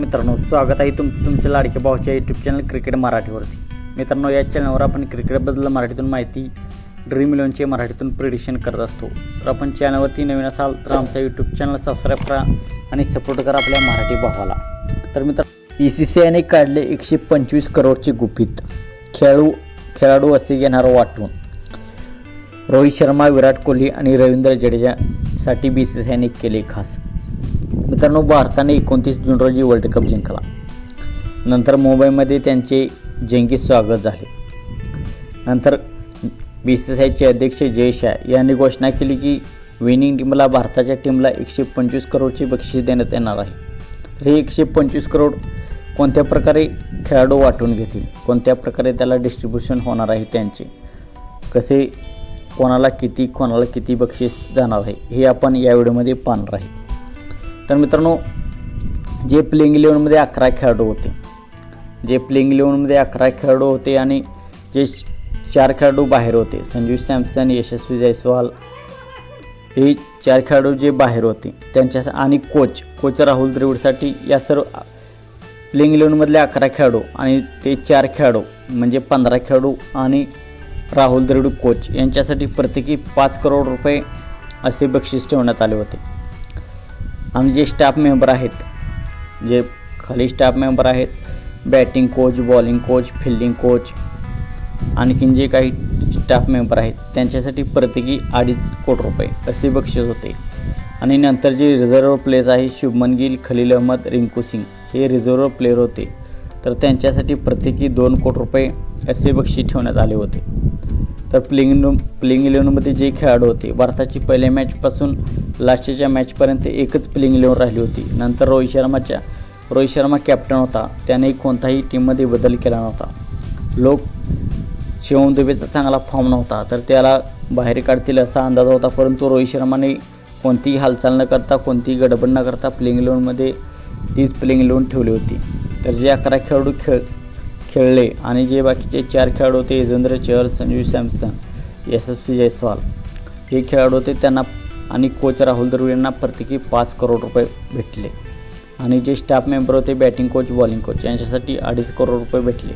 मित्रांनो स्वागत आहे तुमचं तुमच्या लाडक्या भाऊच्या यूट्यूब चॅनल क्रिकेट मराठीवरती. मित्रांनो या चॅनलवर आपण क्रिकेटबद्दल मराठीतून माहिती ड्रीम इलेव्हनचे मराठीतून प्रिडिक्शन करत असतो. तर आपण चॅनलवरती नवीन असाल तर आमच्या यूट्यूब चॅनल सबस्क्राईब करा आणि सपोर्ट करा आपल्या मराठी भावाला. तर मित्र बी सी सी आयने काढले एकशे पंचवीस करोडचे गुपित. खेळाडू खेळाडू असे घेणार वाटून. रोहित शर्मा विराट कोहली आणि रवींद्र जडेजासाठी बी सी सी आयने केले खास. मित्रांनो भारताने एकोणतीस जून रोजी वर्ल्ड कप जिंकला. नंतर मुंबईमध्ये त्यांचे जंगी स्वागत झाले. नंतर बी सी सी आयचे अध्यक्ष जयशाह यांनी घोषणा केली की विनिंग टीमला भारताच्या टीमला एकशे पंचवीस करोडची बक्षीस देण्यात येणार आहे. तर हे एकशे पंचवीस करोड कोणत्या प्रकारे खेळाडू वाटून घेतील? कोणत्या प्रकारे त्याला डिस्ट्रीब्युशन होणार आहे त्यांचे? कसे कोणाला किती कोणाला किती बक्षीस जाणार आहे? हे आपण या व्हिडिओमध्ये पाहणार आहे. तर मित्रांनो जे प्लेइंग इलेवनमध्ये अकरा खेळाडू होते जे प्लेइंग इलेवनमध्ये अकरा खेळाडू होते आणि जे चार खेळाडू बाहेर होते संजू सॅमसन यशस्वी जयस्वाल हे चार खेळाडू जे बाहेर होते त्यांच्या आणि कोच कोच राहुल द्रविडसाठी या सर्व प्लेइंग इलेवनमधले अकरा खेळाडू आणि ते चार खेळाडू म्हणजे पंधरा खेळाडू आणि राहुल द्रविड कोच यांच्यासाठी प्रत्येकी पाच करोड रुपये असे बक्षीस ठेवण्यात आले होते. आणि जे स्टाफ मेंबर आहेत जे खाली स्टाफ मेंबर आहेत batting coach bowling coach fielding coach आणखीन जे काही स्टाफ मेंबर आहेत त्यांच्यासाठी प्रत्येकी अडीच कोटी रुपये असे बक्षीस होते. आणि नंतर जे रिझर्व्ह प्लेयर्स आहे शुभमन गिल खलील अहमद रिंकू सिंग हे रिझर्व्ह प्लेयर होते. तर त्यांच्यासाठी प्रत्येकी दोन कोटी रुपये असे बक्षीस ठेवण्यात आले होते. तर प्लेइंग प्लेइंग इलेव्हनमध्ये जे खेळाडू होते भारताची पहिल्या मॅचपासून लास्टच्या मॅचपर्यंत एकच प्लेइंग इलेव्हन राहिली होती. नंतर रोहित शर्माच्या रोहित शर्मा कॅप्टन होता. त्याने कोणताही टीममध्ये बदल केला नव्हता. लोक शिवम दुबेचा चांगला फॉर्म नव्हता तर त्याला बाहेर काढतील असा अंदाज होता परंतु रोहित शर्माने कोणतीही हालचाल न करता कोणतीही गडबड न करता प्लेइंग इलेव्हनमध्ये तीच प्लेइंग इलेव्हन ठेवली होती. तर जे अकरा खेळाडू खेळ खेळले. आणि जे बाकीचे चार खेळाडू होते यजेंद्र चहल संजू सॅमसन यशस्वी जयस्वाल. हे खेळाडू होते त्यांना आणि कोच राहुल द्रविड यांना प्रत्येकी पाच करोड रुपये भेटले. आणि जे स्टाफ मेंबर होते बॅटिंग कोच बॉलिंग कोच यांच्यासाठी अडीच करोड रुपये भेटले.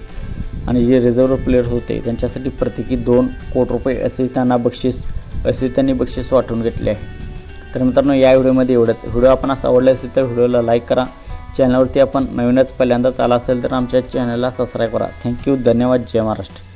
आणि जे रिझर्व्ह प्लेयर्स होते त्यांच्यासाठी प्रत्येकी दोन कोटी रुपये असे त्यांना बक्षीस असे त्यांनी बक्षीस वाटून घेतले आहे. तर मित्रांनो या व्हिडिओमध्ये एवढंच. व्हिडिओ आपण असा आवडला असेल तर व्हिडिओला लाईक करा. चॅनलवरती आपण नवीनच पहिल्यांदाच आला असेल तर आमच्या चॅनलला सबस्क्राईब करा. थँक्यू धन्यवाद. जय महाराष्ट्र.